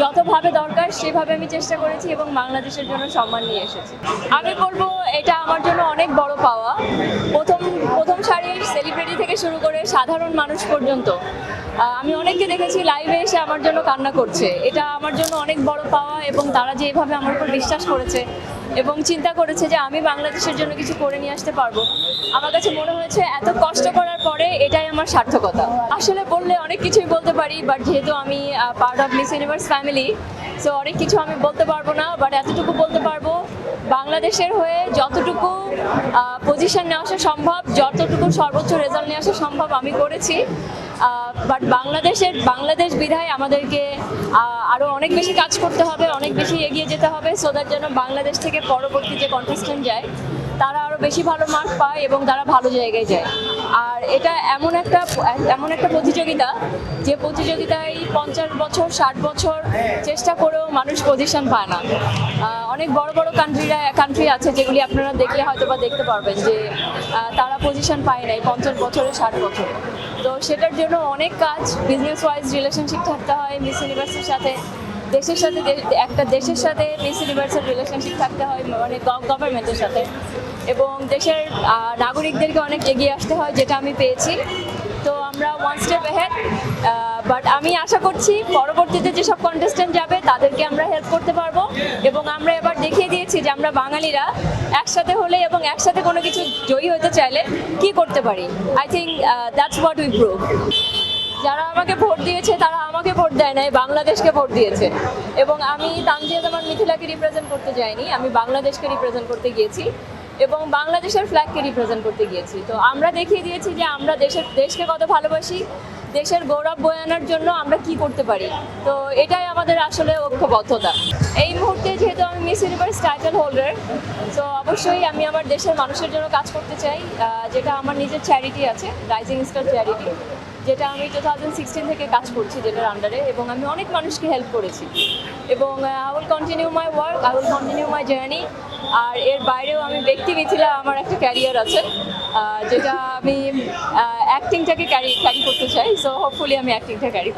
যতভাবে দরকার সেভাবে আমি চেষ্টা করেছি এবং বাংলাদেশের জন্য সম্মান নিয়ে এসেছি। আমি বলব, এটা আমার জন্য অনেক বড় পাওয়া। প্রথম প্রথম সারির সেলিব্রিটি থেকে শুরু করে সাধারণ মানুষ পর্যন্ত আমি অনেককে দেখেছি লাইভে এসে আমার জন্য কান্না করছে। এটা আমার জন্য অনেক বড় পাওয়া এবং তারা যে এভাবে আমার উপর বিশ্বাস করেছে এবং চিন্তা করেছে যে আমি বাংলাদেশের জন্য কিছু করে নিয়ে আসতে পারব। আমার কাছে মনে হয়েছে এত কষ্ট করার পরে এটাই আমার সার্থকতা। আসলে বললে অনেক কিছুই বলতে পারি বাট যেহেতু আমি part of Miss Universe family so অনেক কিছু আমি বলতে পারব না বাট এতটুকু বলতে পারব, বাংলাদেশের হয়ে যতটুকু পজিশন নিয়ে আসা সম্ভব, যতটুকু সর্বোচ্চ রেজাল্ট নিয়ে আসা সম্ভব আমি করেছি বাট বাংলাদেশের, বাংলাদেশ বিধায় আমাদেরকে আরও অনেক বেশি কাজ করতে হবে, অনেক বেশি এগিয়ে যেতে হবে সো দ্যাট যেন বাংলাদেশ থেকে পরবর্তী যে কন্টেস্টেন্ট যায়, তারা বেশি ভালো মার্ক পায় এবং তারা ভালো জায়গায় যায়। আর এটা এমন একটা এমন একটা প্রতিযোগিতা যে প্রতিযোগিতায় পঞ্চাশ বছর, ষাট বছর চেষ্টা করেও মানুষ পজিশন পায় না। অনেক বড় বড় কান্ট্রিরা কান্ট্রি আছে যেগুলি আপনারা দেখলে হয়তো বা দেখতে পারবেন যে তারা পজিশন পায় নাই পঞ্চাশ বছরে, ষাট বছরে। তো সেটার জন্য অনেক কাজ বিজনেস ওয়াইজ রিলেশনশিপ থাকতে হয় মিস ইউনিভার্সিটির সাথে। দেশের সাথে একটা দেশের সাথে মিস ইউনিভার্সের রিলেশনশিপ থাকতে হয় মানে গভর্নমেন্টের সাথে। এবং দেশের নাগরিকদেরকে অনেক এগিয়ে আসতে হয়, যেটা আমি পেয়েছি। তো আমরা ওয়ান স্টেপ হেড বাট আমি আশা করছি পরবর্তীতে যেসব কন্টেস্টেন্ট যাবে, তাদেরকে আমরা হেল্প করতে পারব। এবং আমরা এবার দেখিয়ে দিয়েছি যে আমরা বাঙালিরা একসাথে হলে এবং একসাথে কোনো কিছু জয়ী হতে চাইলে কি করতে পারি? I think that's what we prove যারা আমাকে ভোট দিয়েছে, তারা আমাকে ভোট দেয় নাই, বাংলাদেশকে ভোট দিয়েছে। এবং আমি তানজিয়া জামান মিথিলাকে রিপ্রেজেন্ট করতে যাইনি, আমি বাংলাদেশকে রিপ্রেজেন্ট করতে গিয়েছি এবং বাংলাদেশের ফ্ল্যাগকে রিপ্রেজেন্ট করতে গিয়েছি। তো আমরা দেখিয়ে দিয়েছি যে আমরা দেশের, দেশকে কত ভালোবাসি, দেশের গৌরব বয়ে আনার জন্য আমরা কি করতে পারি। তো এটাই আমাদের আসলে ঐক্যবদ্ধতা। এই মুহূর্তে যেহেতু আমি মিস ইউনিভার্স টাইটেল হোল্ডার তো অবশ্যই আমি আমার দেশের মানুষের জন্য কাজ করতে চাই যেটা আমার নিজের চ্যারিটি আছে রাইজিং স্টার চ্যারিটি যেটা আমি টু থাউজেন্ড সিক্সটিন থেকে কাজ করছি যেটার আন্ডারে এবং আমি অনেক মানুষকে হেল্প করেছি। এবং I will continue my work I will continue my journey আর এর বাইরেও আমি ব্যক্তি মিথিলা আমার একটা ক্যারিয়ার আছে যেটা আমি অ্যাক্টিংটাকে ক্যারি ক্যারি করতে চাই সো হোপফুলি আমি অ্যাক্টিংটা ক্যারি